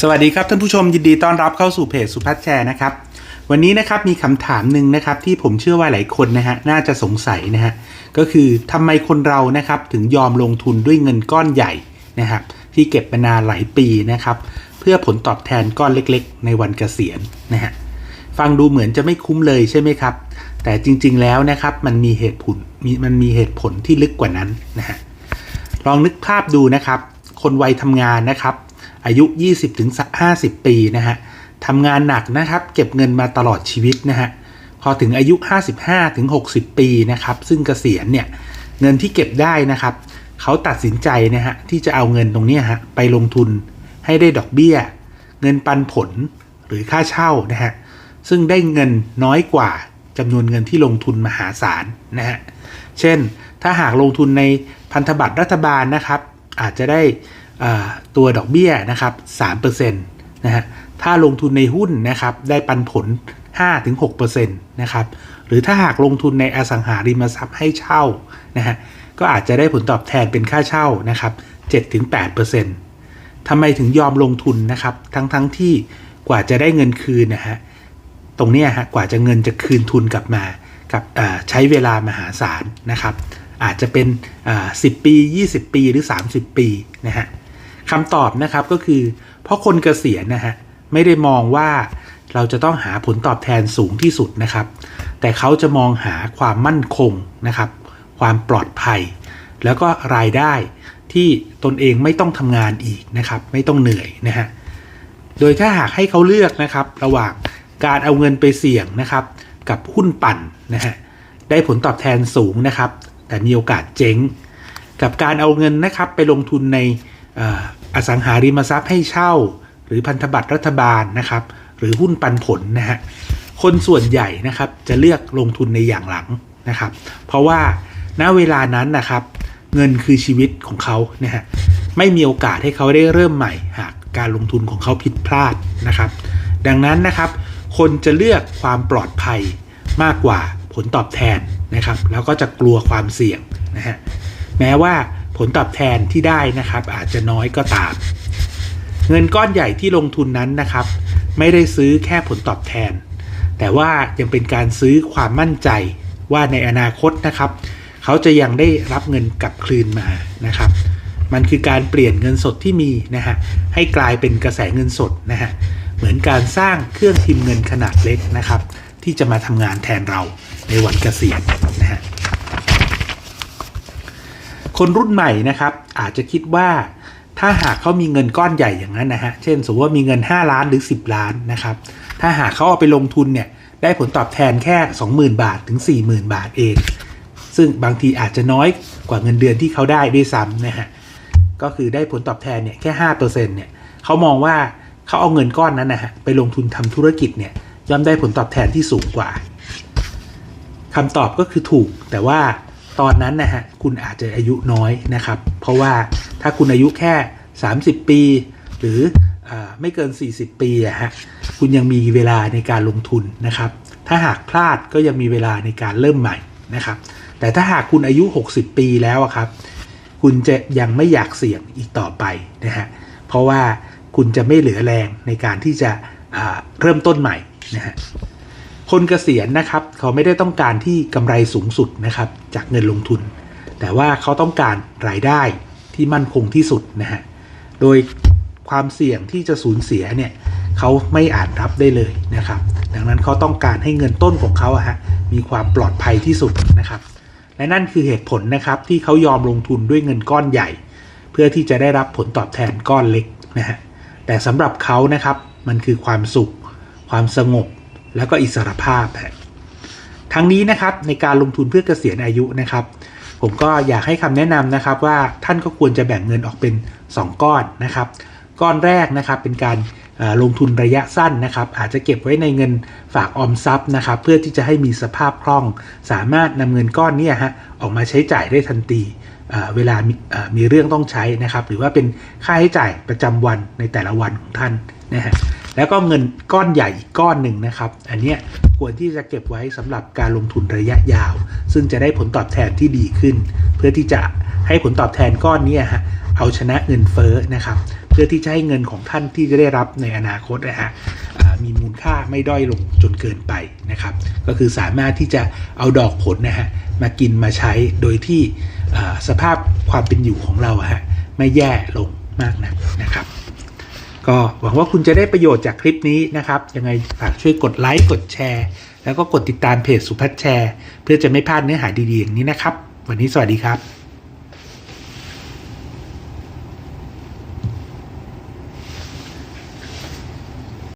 สวัสดีครับท่านผู้ชมยินดีต้อนรับเข้าสู่เพจสุพัฒน์แชร์นะครับ วันนี้นะครับมีคำถามหนึ่งนะครับที่ผมเชื่อว่าหลายคนนะฮะน่าจะสงสัยนะฮะก็คือทำไมคนเรานะครับถึงยอมลงทุนด้วยเงินก้อนใหญ่นะครับที่เก็บมานานหลายปีนะครับเพื่อผลตอบแทนก้อนเล็กๆ ในวันเกษียณนะฮะฟังดูเหมือนจะไม่คุ้มเลยใช่ไหมครับ แต่จริงๆแล้วนะครับมันมีเหตุผลมีมันมีเหตุผลที่ลึกกว่านั้นนะฮะลองนึกภาพดูนะครับ คนวัยทำงานนะครับ อายุ 20-50 ปีนะฮะทำงานหนักนะครับ เก็บเงินมาตลอดชีวิตนะฮะพอถึงอายุ 55-60 ปีนะครับ ซึ่งเกษียณเนี่ยเงินที่เก็บได้นะครับ เขาตัดสินใจนะฮะที่จะเอาเงินตรงนี้ฮะไปลงทุนให้ได้ดอกเบี้ย เงินปันผลหรือค่าเช่านะฮะซึ่งได้เงินน้อยกว่าจำนวนเงินที่ลงทุนมหาศาลนะฮะเช่นถ้าหากลงทุนในพันธบัตรรัฐบาลนะครับ อาจจะได้ ตัวดอกเบี้ยนะครับ3%นะฮะถ้าลงทุนในหุ้นนะครับได้ปันผล 5-6%นะครับหรือถ้าหากลงทุนในอสังหาริมทรัพย์ให้เช่านะฮะก็อาจจะได้ผลตอบแทนเป็นค่าเช่านะครับ7-8%ทำไมถึงยอมลงทุนนะครับ ทั้งๆทที่กว่าจะได้เงินคืนนะฮะตรงนี้ฮะกว่าจะเงินจะคืนทุนกลับมากับใช้เวลามหาศาลนะครับ อาจจะเป็น 10 ปี 20 ปีหรือ 30 ปีนะฮะ คำตอบนะครับก็คือ เพราะคนเกษียณนะฮะไม่ได้มองว่าเราจะต้องหาผลตอบแทนสูงที่สุดนะครับ แต่เขาจะมองหาความมั่นคงนะครับ ความปลอดภัย แล้วก็รายได้ที่ตนเองไม่ต้องทำงานอีกนะครับ ไม่ต้องเหนื่อยนะฮะโดยถ้าหากให้เขาเลือกนะครับ ระหว่างการเอาเงินไปเสี่ยงนะครับ กับหุ้นปั่นนะฮะได้ผลตอบแทนสูงนะครับ แต่มีโอกาสเจ๊ง กับการเอาเงินนะครับ ไปลงทุนใน อสังหาริมทรัพย์ให้เช่า หรือพันธบัตรรัฐบาลนะครับ หรือหุ้นปันผลนะฮะคนส่วนใหญ่นะครับจะเลือกลงทุนในอย่างหลังนะครับ เพราะว่าณเวลานั้นนะครับ เงินคือชีวิตของเขานะฮะไม่มีโอกาสให้เขาได้เริ่มใหม่หากการลงทุนของเขาผิดพลาดนะครับ ดังนั้นนะครับ คนจะเลือกความปลอดภัยมากกว่าผลตอบแทนนะครับ แล้วก็จะกลัวความเสี่ยงนะฮะแม้ว่า ผลตอบแทนที่ได้นะครับ อาจจะน้อยก็ตาม เงินก้อนใหญ่ที่ลงทุนนั้นนะครับ ไม่ได้ซื้อแค่ผลตอบแทน แต่ว่ายังเป็นการซื้อความมั่นใจว่าในอนาคตนะครับ เขาจะยังได้รับเงินกลับคืนมานะครับ มันคือการเปลี่ยนเงินสดที่มีนะฮะให้กลายเป็นกระแสเงินสดนะฮะเหมือนการสร้างเครื่องพิมพ์เงินขนาดเล็กนะครับ ที่จะมาทำงานแทนเราในวันเกษียณนะฮะ คนรุ่นใหม่นะครับ อาจจะคิดว่าถ้าหากเขามีเงินก้อนใหญ่อย่างนั้นนะฮะ เช่น สมมติว่ามีเงิน 5 ล้านหรือ 10 ล้านนะครับ ถ้าหากเขาเอาไปลงทุนเนี่ย ได้ผลตอบแทนแค่ 20,000 บาทถึง 40,000 บาทเอง ซึ่งบางทีอาจจะน้อยกว่าเงินเดือนที่เขาได้ด้วยซ้ำนะฮะ ก็คือได้ผลตอบแทนเนี่ยแค่ห้าเปอร์เซ็นเนี่ย เขามองว่าเขาเอาเงินก้อนนั้นนะฮะไปลงทุนทำธุรกิจเนี่ยย่อมได้ผลตอบแทนที่สูงกว่าคำตอบก็คือถูกแต่ว่า ตอนนั้นนะฮะคุณอาจจะอายุน้อยนะครับ เพราะว่าถ้าคุณอายุแค่ 30 ปี หรืออไม่เกิน 40 ปีอะฮะคุณยังมีเวลาในการลงทุนนะครับ ถ้าหากพลาดก็ยังมีเวลาในการเริ่มใหม่นะครับ แต่ถ้าหากคุณอายุ 60 ปีแล้วครับ คุณจะยังไม่อยากเสี่ยงอีกต่อไปนะฮะเพราะว่าคุณจะไม่เหลือแรงในการที่จะเริ่มต้นใหม่นะฮะ คนเกษียณนะครับ เขาไม่ได้ต้องการที่กำไรสูงสุดนะครับจากเงินลงทุน แต่ว่าเขาต้องการรายได้ที่มั่นคงที่สุดนะฮะโดยความเสี่ยงที่จะสูญเสียเนี่ยเขาไม่อาจรับได้เลยนะครับ ดังนั้นเขาต้องการให้เงินต้นของเขาอะฮะมีความปลอดภัยที่สุดนะครับ และนั่นคือเหตุผลนะครับที่เขายอมลงทุนด้วยเงินก้อนใหญ่ เพื่อที่จะได้รับผลตอบแทนก้อนเล็กนะฮะแต่สำหรับเขานะครับมันคือความสุข ความสงบ แล้วก็อิสรภาพทั้งนี้นะครับในการลงทุนเพื่อเกษียณอายุนะครับ ผมก็อยากให้คำแนะนำนะครับว่าท่านก็ควรจะแบ่งเงินออกเป็น 2 ก้อนนะครับ ก้อนแรกนะครับเป็นการลงทุนระยะสั้นนะครับ อาจจะเก็บไว้ในเงินฝากออมทรัพย์นะครับ เพื่อที่จะให้มีสภาพคล่อง สามารถนำเงินก้อนนี้ฮะออกมาใช้จ่ายได้ทันทีเวลามมีเรื่องต้องใช้นะครับ หรือว่าเป็นค่าใช้จ่ายประจำวันในแต่ละวันของท่านนะฮะ แล้วก็เงินก้อนใหญ่อีกก้อนหนึ่งนะครับ อันเนี้ยควรที่จะเก็บไว้สำหรับการลงทุนระยะยาว ซึ่งจะได้ผลตอบแทนที่ดีขึ้น เพื่อที่จะให้ผลตอบแทนก้อนนี้ฮะเอาชนะเงินเฟ้อนะครับ เพื่อที่จะให้เงินของท่านที่จะได้รับในอนาคตนะฮะมีมูลค่าไม่ด้อยลงจนเกินไปนะครับ ก็คือสามารถที่จะเอาดอกผลนะฮะมากินมาใช้โดยที่สภาพความเป็นอยู่ของเราฮะไม่แย่ลงมากนักนะครับ ก็หวังว่าคุณจะได้ประโยชน์จากคลิปนี้นะครับ ยังไงฝากช่วยกดไลค์กดแชร์ แล้วก็กดติดตามเพจสุพัฒน์แชร์ เพื่อจะไม่พลาดเนื้อหาดีๆอย่างนี้นะครับ วันนี้สวัสดีครับ